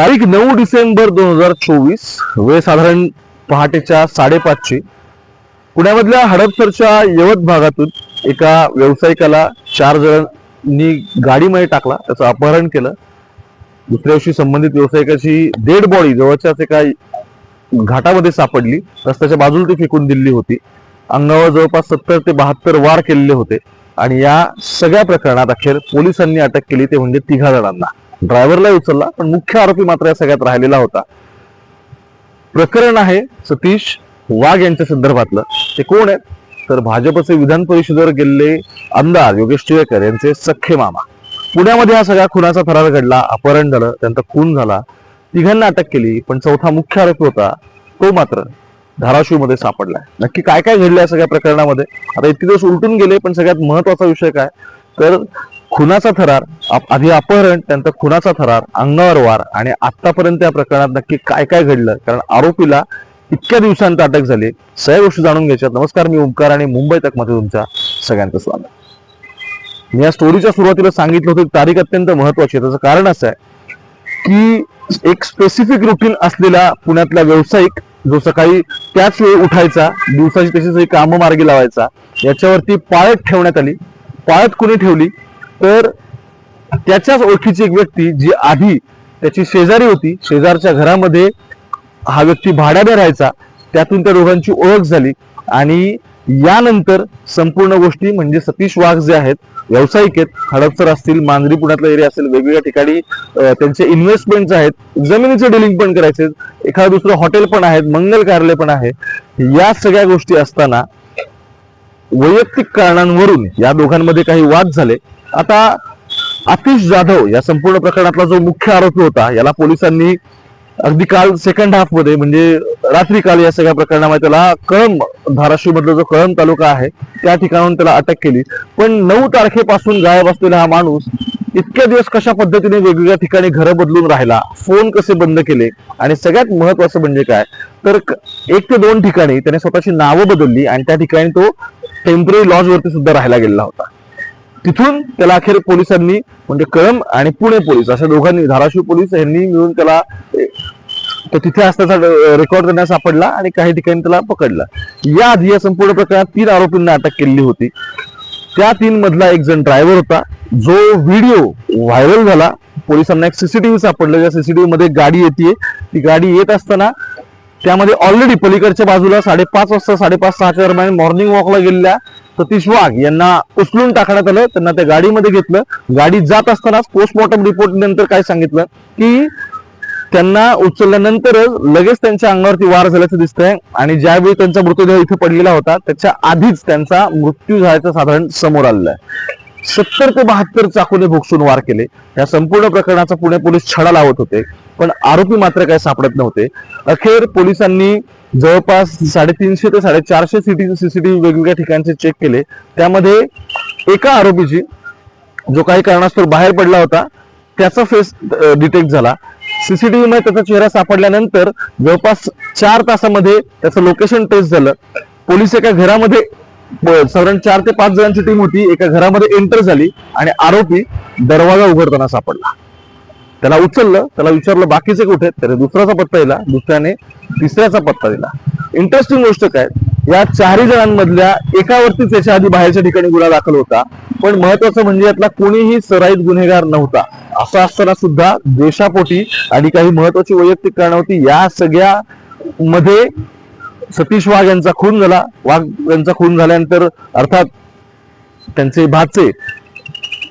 तारीख नऊ डिसेंबर दोन हजार चोवीस वेळ साधारण पहाटेच्या साडेपाचची पुण्यामधल्या हडपसरच्या यवत भागातून एका व्यावसायिकाला चार जणांनी गाडीमध्ये टाकला त्याचं अपहरण केलं. दुसऱ्या दिवशी संबंधित व्यावसायिकाची डेड बॉडी जवळच्याच एका घाटामध्ये सापडली. रस्त्याच्या बाजूला ती फेकून दिली होती. अंगावर जवळपास सत्तर ते बहात्तर वार केलेले होते. आणि या सगळ्या प्रकरणात अखेर पोलिसांनी अटक केली ते म्हणजे तिघा जणांना. ड्रायव्हरला उचलला पण मुख्य आरोपी मात्र या सगळ्यात राहिलेला होता. प्रकरण आहे सतीश वाघ यांच्या संदर्भातलं. ते कोण आहेत? तर भाजपचे विधान परिषदेवर गेलेले आमदार योगेश टिळेकर यांचे सख्खे मामा. पुण्यामध्ये हा सगळ्या खुनाचा फरार घडला अपहरण झालं त्यांचा खून झाला. तिघांना अटक केली पण चौथा मुख्य आरोपी होता तो मात्र धाराशिवमध्ये सापडलाय. नक्की काय काय घडलं या सगळ्या प्रकरणामध्ये? आता इतके दिवस उलटून गेले पण सगळ्यात महत्त्वाचा विषय काय? तर खुनाचा थरार आधी अपहरण त्यानंतर खुनाचा थरार अंगावर वार आणि आतापर्यंत या प्रकरणात नक्की काय काय घडलं? कारण आरोपीला इतक्या दिवसांत अटक झाली. सगळ्या गोष्टी जाणून घ्यायच्या नमस्कार मी ओंकार आणि मुंबई तकमध्ये तुमच्या सगळ्यांचं स्वागत. मी या स्टोरीच्या सुरुवातीला सांगितलं होतं तारीख अत्यंत महत्वाची आहे. त्याचं कारण असं आहे की एक स्पेसिफिक रुटीन असलेला पुण्यातला व्यावसायिक जो सकाळी त्याच वेळी उठायचा दिवसाची तशी सगळी कामं मार्गी लावायचा याच्यावरती पाळत ठेवण्यात आली. पाळत कुणी ठेवली? तर त्याच्याच ओळखीची एक व्यक्ती जी आधी त्याची शेजारी होती शेजारच्या घरामध्ये हा व्यक्ती भाड्याने राहायचा त्यातून त्या दोघांची ओळख झाली. आणि यानंतर संपूर्ण गोष्टी म्हणजे सतीश वाघ जे आहेत व्यावसायिक आहेत हडपसर असतील मांजरी पुण्यातला एरिया असेल वेगवेगळ्या ठिकाणी त्यांचे इन्व्हेस्टमेंट आहेत जमिनीचे डिलिंग पण करायचे एखादं दुसरं हॉटेल पण आहेत मंगल कार्यालय पण आहे. या सगळ्या गोष्टी असताना वैयक्तिक कारणांवरून या दोघांमध्ये काही वाद झाले. आता आतिश जाधव या संपूर्ण प्रकरणातला जो मुख्य आरोपी होता याला पोलिसांनी अगदी काल सेकंड हाफमध्ये म्हणजे रात्री काल या सगळ्या प्रकरणामध्ये त्याला कळंब धाराशिव मधला जो कळंब तालुका आहे त्या ठिकाणाहून त्याला अटक केली. पण नऊ तारखेपासून गायब असलेला हा माणूस इतक्या दिवस कशा पद्धतीने वेगवेगळ्या ठिकाणी घरं बदलून राहिला फोन कसे बंद केले आणि सगळ्यात महत्वाचं म्हणजे काय? तर एक ते दोन ठिकाणी त्याने स्वतःची नावं बदलली आणि त्या ठिकाणी तो टेंपररी लॉज वरती सुद्धा राहायला गेलेला होता. तिथून त्याला अखेर पोलिसांनी म्हणजे कळंब आणि पुणे पोलीस अशा दोघांनी धाराशिव पोलीस यांनी मिळून त्याला तो तिथे असल्याचा रेकॉर्ड करण्यास सापडला आणि काही ठिकाणी त्याला पकडला. या आधी या संपूर्ण प्रकरणात तीन आरोपींना अटक केलेली होती. त्या तीन मधला एक जण ड्रायव्हर होता. जो व्हिडिओ व्हायरल झाला. पोलिसांना एक सीसीटीव्ही सापडलं. त्या सीसीटीव्ही मध्ये गाडी येते ती गाडी येत असताना त्यामध्ये ऑलरेडी पलीकडच्या बाजूला साडेपाच वाजता साडेपाच सहाच्या दरम्यान मॉर्निंग वॉकला गेलेल्या सतीश वाघ यांना उचलून टाकण्यात आलं. त्यांना त्या गाडीमध्ये घेतलं. गाडी जात असतानाच पोस्टमॉर्टम रिपोर्ट नंतर काय सांगितलं? की त्यांना उचलल्यानंतरच लगेच त्यांच्या अंगावरती वार झाल्याचं दिसतंय आणि ज्यावेळी त्यांचा मृतदेह इथे पडलेला होता त्याच्या आधीच त्यांचा मृत्यू झाल्याचं साधारण समोर आलेलं आहे. सत्तर ते बहात्तर चाकूने भोगसून वार केले. या संपूर्ण प्रकरणाचा पुणे पोलीस छडा लावत होते. पण आरोपी मात्र काय सापडत नव्हते. अखेर पोलिसांनी जवळपास साडेतीनशे ते साडेचारशे सिटी सीसीटीव्ही वेगवेगळ्या ठिकाणचे चेक केले. त्यामध्ये एका आरोपीची जो काही कारणास्तव बाहेर पडला होता त्याचा फेस डिटेक्ट झाला. सीसीटीव्ही मध्ये त्याचा चेहरा सापडल्यानंतर जवळपास चार तासामध्ये त्याचं लोकेशन टेस्ट झालं. पोलीस एका घरामध्ये हो, साधारण चार ते पाच जणांची टीम होती. एका घरामध्ये एंटर झाली आणि आरोपी दरवाजा उघडताना सापडला. त्याला उचललं त्याला विचारलं बाकीचे कुठे त्याने दुसऱ्याचा पत्ता दिला. दुसऱ्याने तिसऱ्याचा पत्ता दिला. इंटरेस्टिंग गोष्ट काय? या चारही जणांमधल्या एकावरती त्याच्या आधी बाहेरच्या ठिकाणी गुन्हा दाखल होता. पण महत्वाचं म्हणजे यातला कोणीही सराईत गुन्हेगार नव्हता. असं असताना सुद्धा देशापोटी आणि काही महत्वाची वैयक्तिक कारण होती या सगळ्या मध्ये सतीश वाघ यांचा खून झाला. वाघ यांचा खून झाल्यानंतर अर्थात त्यांचे भाचे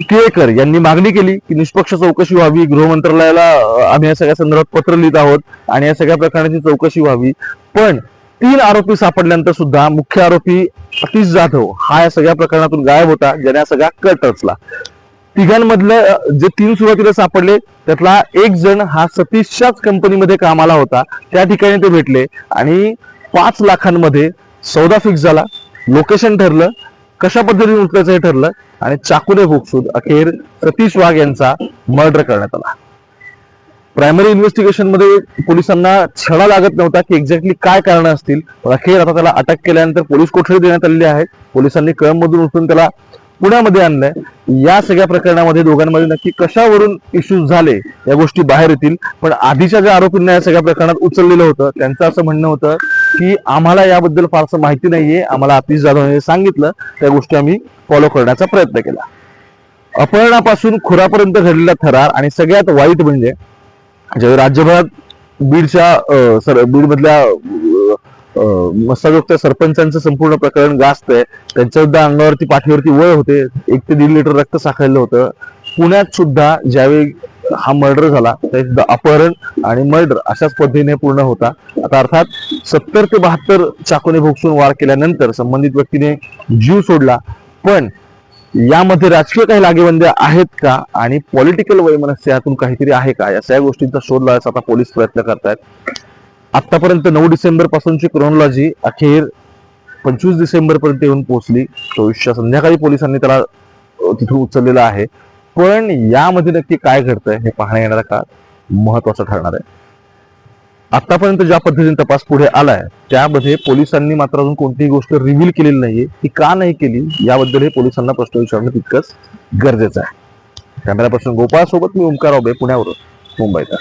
केळकर यांनी मागणी केली की निष्पक्ष चौकशी व्हावी. गृह मंत्रालयाला आम्ही या सगळ्या संदर्भात पत्र लिहित आहोत आणि या सगळ्या प्रकरणाची चौकशी व्हावी. पण तीन आरोपी सापडल्यानंतर सुद्धा मुख्य आरोपी सतीश जाधव हा या सगळ्या प्रकरणातून गायब होता ज्याने सगळा कट रचला. तिघांमधलं जे तीन सुरुवातीला सापडले त्यातला एक जण हा सतीशच्याच कंपनीमध्ये कामाला होता. त्या ठिकाणी ते भेटले आणि पाच लाखांमध्ये सौदा फिक्स झाला. लोकेशन ठरलं. कशा पद्धतीने उचलायचं हे ठरलं. आणि चाकूने भोगसून अखेर सतीश वाघ यांचा मर्डर करण्यात आला. प्रायमरी इन्व्हेस्टिगेशनमध्ये पोलिसांना छडा लागत नव्हता की एक्झॅक्टली काय कारण असतील. पण अखेर आता त्याला अटक केल्यानंतर पोलीस कोठडी देण्यात आलेली आहे. पोलिसांनी कळंबमधून उचलून त्याला पुण्यामध्ये आणलंय. या सगळ्या प्रकरणामध्ये दोघांमध्ये नक्की कशावरून इश्यूज झाले या गोष्टी बाहेर येतील. पण आधीच्या ज्या आरोपींना या सगळ्या प्रकरणात उचललेलं होतं त्यांचं असं म्हणणं होतं की आम्हाला याबद्दल फारसं माहिती नाहीये. आम्हाला आतिश जाधव यांनी सांगितलं. त्या गोष्टी आम्ही फॉलो करण्याचा प्रयत्न केला. अपहरणापासून खुरापर्यंत घडलेला थरार आणि सगळ्यात वाईट म्हणजे ज्यावेळी राज्यभरात बीडच्या सर बीड मधल्या सरपंचांचं संपूर्ण प्रकरण गाजतंय. त्यांच्या सुद्धा अंगावरती पाठीवरती वय होते. एक ते दीड लिटर रक्त साखळलं होतं. पुण्यात सुद्धा ज्यावेळी हा मर्डर झाला त्या सुद्धा अपहरण आणि मर्डर अशाच पद्धतीने पूर्ण होता. आता अर्थात सत्तर ते बहात्तर चाकूने भोगसून वार केल्यानंतर संबंधित व्यक्तीने जीव सोडला. पण यामध्ये राजकीय काही लागेबंद्या आहेत का? आणि पॉलिटिकल वैमनस्यातून काहीतरी आहे का? या सगळ्या गोष्टींचा शोध लावायचा आता पोलीस प्रयत्न करतायत. आतापर्यंत नऊ डिसेंबर पासूनची क्रोनॉलॉजी अखेर पंचवीस डिसेंबर पर्यंत येऊन पोहोचली. चोवीसच्या संध्याकाळी पोलिसांनी त्याला तिथून उचललेलं आहे. पण यामध्ये नक्की काय घडतंय हे पाहण्या येणारा काळ महत्त्वाचा ठरणार आहे. आतापर्यंत ज्या पद्धतीने तपास पुढे आलाय त्यामध्ये पोलिसांनी मात्र अजून कोणतीही गोष्ट रिव्हील केलेली नाहीये. ती का नाही केली याबद्दल हे पोलिसांना प्रश्न विचारणं तितकंच गरजेचं आहे. कॅमेरा पर्सन गोपाळ सोबत मी ओमकार पुण्यावरून मुंबईचा